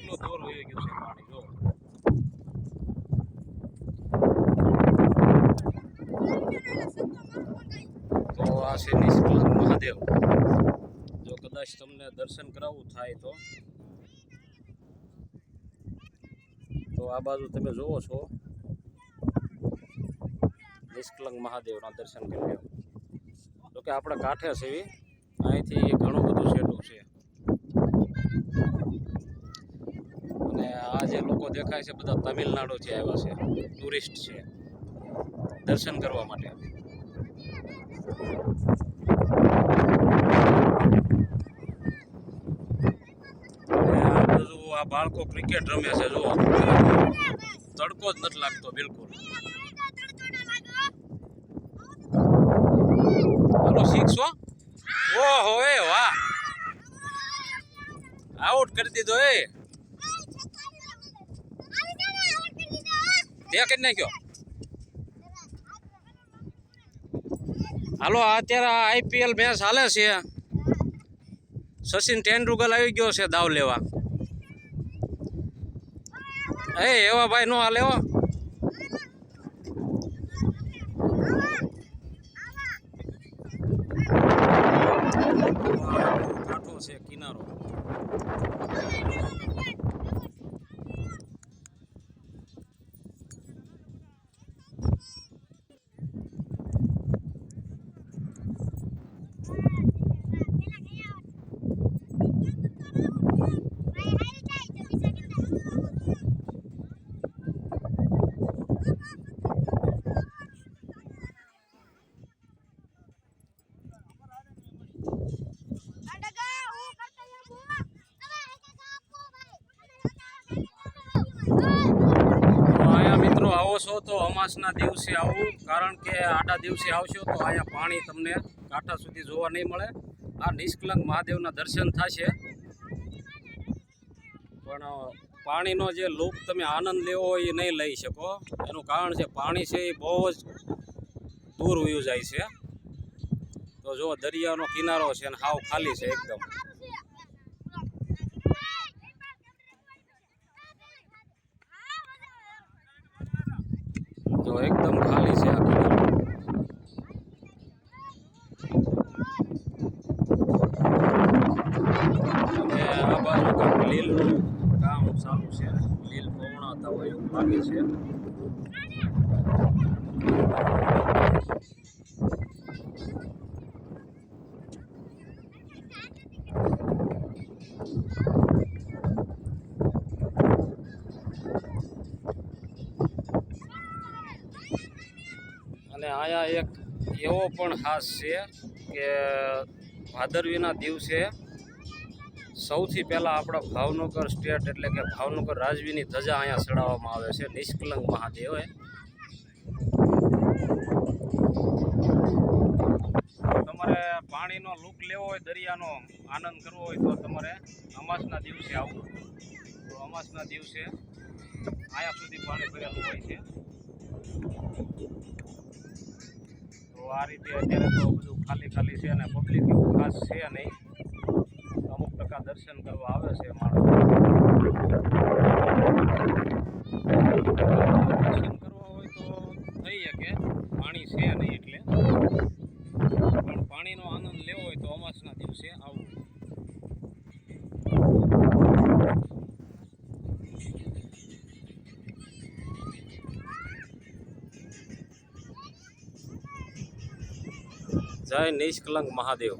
કેટલું દોર હોય ગયું છે પાણી? જો. તો આ છે નિષ્કલંક મહાદેવ. જો કદાચ તમને દર્શન કરાવવું થાય તો. તો આ બાજુ તમે જોવો છો. નિષ્કલંક મહાદેવના દર્શન કરી લો તો કે આપણે કાંઠે છે અહીંથી ઘણું બધું છેટું છે. આ જે લોકો દેખાય છે બધા તમિલનાડુથી આવ્યા છે, ટુરિસ્ટ છે, દર્શન કરવા માટે. આ બાળકો ક્રિકેટ રમે છે જો તડકો જ નથી લાગતો, બિલકુલ. હાલો શીખશો ઓહો, એ વાહ. આઉટ કરી દીધો, એ. તે કરી નાખ્યો હાલો અત્યારે આઈપીએલ મેચ હાલે છે સચિન તેંડુલકર આવી ગયો છે દાવ લેવા એ એવા ભાઈ નો હાલે હો કાંઠો છે કિનારો આવો છો તો અમાસના દિવસે આવું, કારણ કે આડા દિવસે આવશો તો અહીંયા પાણી તમને કાંઠા સુધી જોવા નહીં મળે. આ નિષ્કલંક મહાદેવના દર્શન થશે. પણ પાણીનો જે લુપ તમે આનંદ લેવો હોય એ નહીં લઈ શકો. એનું કારણ છે પાણી છે એ બહુ જ દૂર વયું જાય છે. તો જો દરિયાનો કિનારો છે અને હાવ ખાલી છે એકદમ. તો એકદમ ખાલી છે આ કિનારો. અને આ બાજુ કામ ચાલુ છે, લીલ પવણાતા હોય એવું લાગે છે. અને અહીંયા એક એવો પણ ખાસ છે કે ભાદરવીના દિવસે સૌથી પહેલાં આપણા ભાવનગર સ્ટેટ એટલે કે ભાવનગર રાજવીની ધજા અહીંયા ચડાવવામાં આવે છે, નિષ્કલંક મહાદેવ તમારે પાણીનો લુક લેવો હોય, દરિયાનો આનંદ કરવો હોય, તો તમારે અમાસના દિવસે આવવું. તો અમાસના દિવસે અહીંયા સુધી પાણી ભરેલું હોય છે. તો આ રીતે અત્યારે તો બધું ખાલી ખાલી છે અને પબ્લિક એવું ખાસ છે નહીં. ટકા દર્શન કરવા આવે છે માણસો. દર્શન કરવા હોય તો થઈ શકે, પાણી છે નહીં એટલે. પણ પાણીનો આનંદ લેવો હોય તો અમાસના દિવસે આવવું જય નિષ્કલંક મહાદેવ.